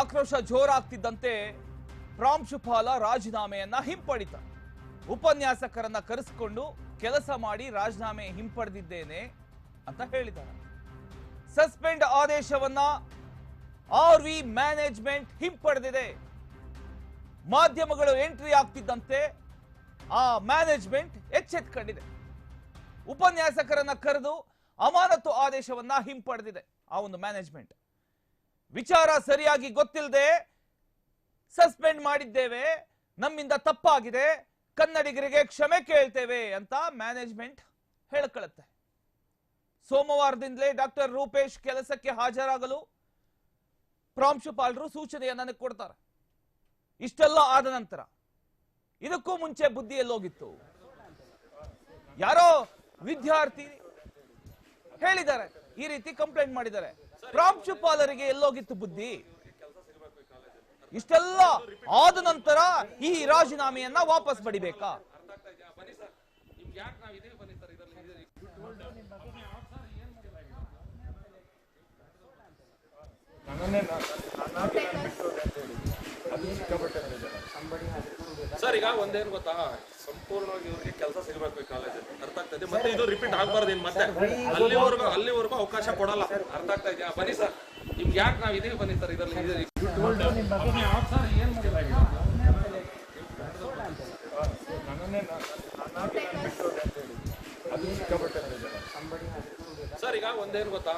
ಆಕ್ರೋಶ ಜೋರಾಗ್ತಿದ್ದಂತೆ ಪ್ರಾಂಶುಪಾಲ ರಾಜೀನಾಮೆಯನ್ನ ಹಿಂಪಡಿತ. ಉಪನ್ಯಾಸಕರನ್ನ ಕರೆಸಿಕೊಂಡು ಕೆಲಸ ಮಾಡಿ ರಾಜೀನಾಮೆ ಹಿಂಪಡೆದಿದ್ದೇನೆ ಅಂತ ಹೇಳಿದ್ದಾರೆ. ಸಸ್ಪೆಂಡ್ ಆದೇಶವನ್ನ ಆರ್ ವಿ ಮ್ಯಾನೇಜ್ಮೆಂಟ್ ಹಿಂಪಡೆದಿದೆ. ಮಾಧ್ಯಮಗಳು ಎಂಟ್ರಿ ಆಗ್ತಿದ್ದಂತೆ ಆ ಮ್ಯಾನೇಜ್ಮೆಂಟ್ ಎಚ್ಚೆತ್ಕೊಂಡಿದೆ. ಉಪನ್ಯಾಸಕರನ್ನ ಕರೆದು ಅಮಾನತು ಆದೇಶವನ್ನ ಹಿಂಪಡೆದಿದೆ ಆ ಒಂದು ಮ್ಯಾನೇಜ್ಮೆಂಟ್. ವಿಚಾರ ಸರಿಯಾಗಿ ಗೊತ್ತಿಲ್ಲದೆ ಸಸ್ಪೆಂಡ್ ಮಾಡಿದ್ದೇವೆ, ನಮ್ಮಿಂದ ತಪ್ಪಾಗಿದೆ, ಕನ್ನಡಿಗರಿಗೆ ಕ್ಷಮೆ ಕೇಳ್ತೇವೆ ಅಂತ ಮ್ಯಾನೇಜ್ಮೆಂಟ್ ಹೇಳ್ಕೊಳ್ಳುತ್ತೆ ಸೋಮವಾರದಿಂದಲೇ ಡಾಕ್ಟರ್ ರೂಪೇಶ್ ಕೆಲಸಕ್ಕೆ ಹಾಜರಾಗಲು ಪ್ರಾಂಶುಪಾಲರು ಸೂಚನೆಯನ್ನು ಕೊಡ್ತಾರೆ. ಇಷ್ಟೆಲ್ಲ ಆದ ನಂತರ ಇದಕ್ಕೂ ಮುಂಚೆ ಬುದ್ಧಿ ಎಲ್ಲೋಗಿತ್ತು ಯಾರೋ ವಿದ್ಯಾರ್ಥಿ ಹೇಳಿದ್ದಾರೆ, ಈ ರೀತಿ ಕಂಪ್ಲೇಂಟ್ ಮಾಡಿದ್ದಾರೆ. ಪ್ರಾಂಶುಪಾಲರಿಗೆ ಎಲ್ಲೋಗಿತ್ತು ಬುದ್ಧಿ ಇಷ್ಟೆಲ್ಲ ಆದ ನಂತರ ಈ ರಾಜೀನಾಮೆಯನ್ನ ವಾಪಸ್ ಪಡಿಬೇಕಾ. ಸರ್ ಈಗ ಒಂದೇನು ಗೊತ್ತಾ ಸಂಪೂರ್ಣವಾಗಿ ಇವ್ರಿಗೆ ಕೆಲಸ ಸಿಗಬೇಕು ಈ ಕಾಲೇಜಲ್ಲಿ. ಅರ್ಥ ಆಗ್ತದೆ ಮತ್ತೆ ಇದು ರಿಪೀಟ್ ಆಗಬಾರ್ದು ಇನ್ನ ಮತ್ತೆ. ಅಲ್ಲಿವರೆಗೂ ಅಲ್ಲಿವರೆಗೂ ಅವಕಾಶ ಕೊಡಲ್ಲ. ಅರ್ಥ ಆಗ್ತಾ ಇದೆಯಾ? ಬನ್ನಿ ಸರ್. ನಿಮ್ಗೆ ಯಾಕೆ ನಾವು ಇದೀವಿ ಬನ್ನಿ ಸರ್ ಇದರಲ್ಲಿ. ಸರ್ ಈಗ ಒಂದೇನು ಗೊತ್ತಾ?